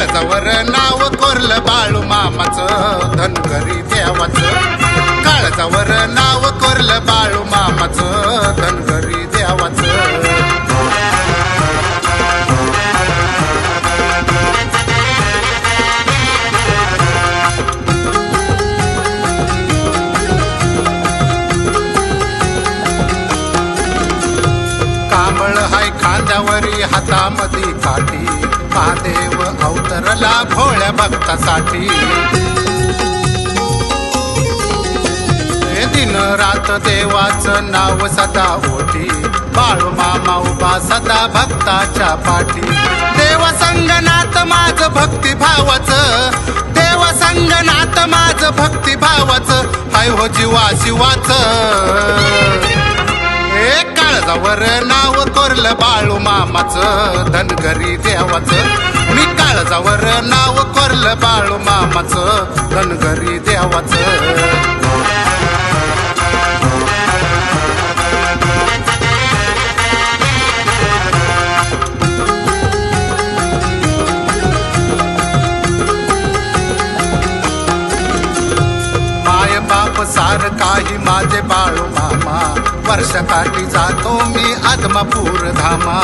नाव कोरलं बाळू मामाचं धनगरी देवाचं. काळजावर नाव कोरलं बाळू मामाचं धनगरी हातामधी हातामध्ये काठी महादेव अवतरला भोळ्या भक्तासाठी. दिन रात देवाचं नाव सदा ओटी बाळू मामा उभा सदा भक्ताच्या पाठी. देव संगनात माझ भक्ती भावाचं देव संगनात माझ भक्ती भावाचं हाय हो जीवा शिवाच काळजावर नाव कोरलं बाळू मामाचं धनगरी देवाचं. मी काळजावर नाव कोरलं बाळू मामाचं धनगरी देवाचं. काही माझे बाळू मामा. वर्षकाठी जातो मी आदमापूर धामा.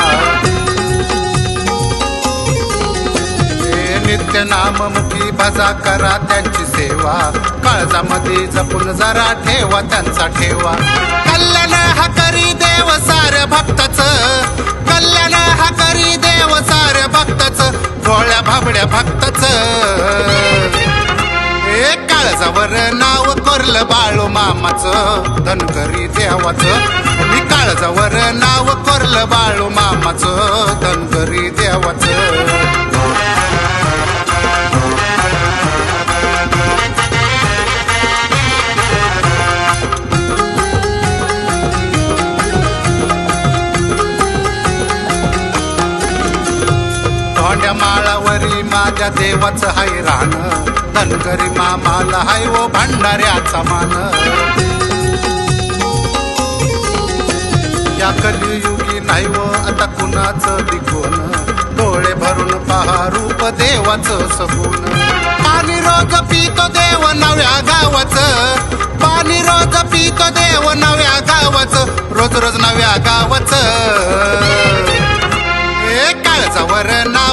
हे नित्य नाममुखी भजा करा त्यांची सेवा. काळजामध्ये जपून जरा ठेवा त्यांचा ठेवा. कल्याण हा करी देव सार भक्तच. कल्याण हा करी देव सार भक्तच. भोळ्या भाबड्या भक्तच. काळजावर नाव कोरलं बाळू मामाचं धनकरी देवाचं. मी काळजावर नाव कोरलं बाळू मामाचं. माझ्या देवाचं हाय राहण धनगरी मामाला हाय वो भांडाऱ्याचा मान. या कलियुगी नाही व आता कुणाचं दिखून डोळे भरून पहा रूप देवाचं सगून. पाणी रोज पितो देव नव्या गावाचं. पाणी रोज पितो देव नव्या गावाचं. रोज रोज नव्या गावाचं. काळचा वर ना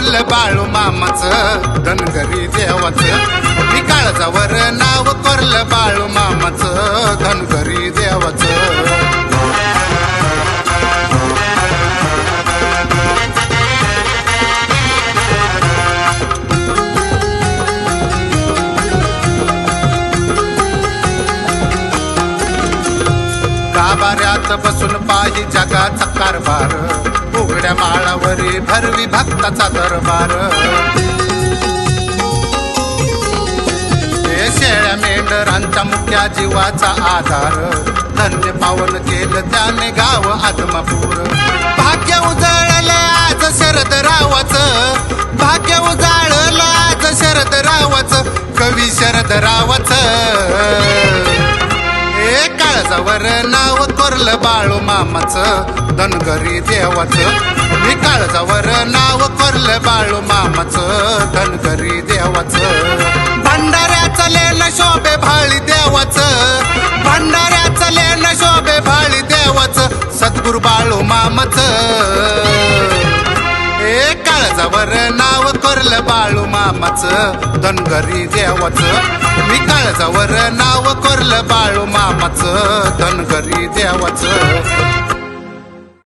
कोरलं बाळू मामाचं धनगरी देवाचं. मी काळजावर नाव कोरलं बाळू मामाचं धनगरी गाभाऱ्यात बसून पाही जगाचा कारभार. उघड्या माळावरी भरवी भक्ताचा दरबार. हे शेळ्या मेंढरांच्या मुख्या जीवाचा आधार. धन्य पावन केलं त्याने गाव आदमापूर भाग्य उजळलं आज शरद रावाचं. भाग्य उजाळलं आज शरद रावाचं. कवी शरद रावाचं. ए काळजावर नाव कोरलं बाळू मामाचं धनगरी देवाचं. मी काळजावर नाव कोरलं बाळू मामाचं धनगरी देवाचं. भंडाऱ्याचं लेन शोभे भाळी देवाचं. भंडाऱ्याचं लेन शोभे भाळी देवाचं. सद्गुरु बाळू मामाचं. ए काळजावर नाव कोरलं बाळू मामाचं धनगरी देवाचं. मी काळजावर नाव कोरलं बाळू मामाचं. धनगरी देवाचं.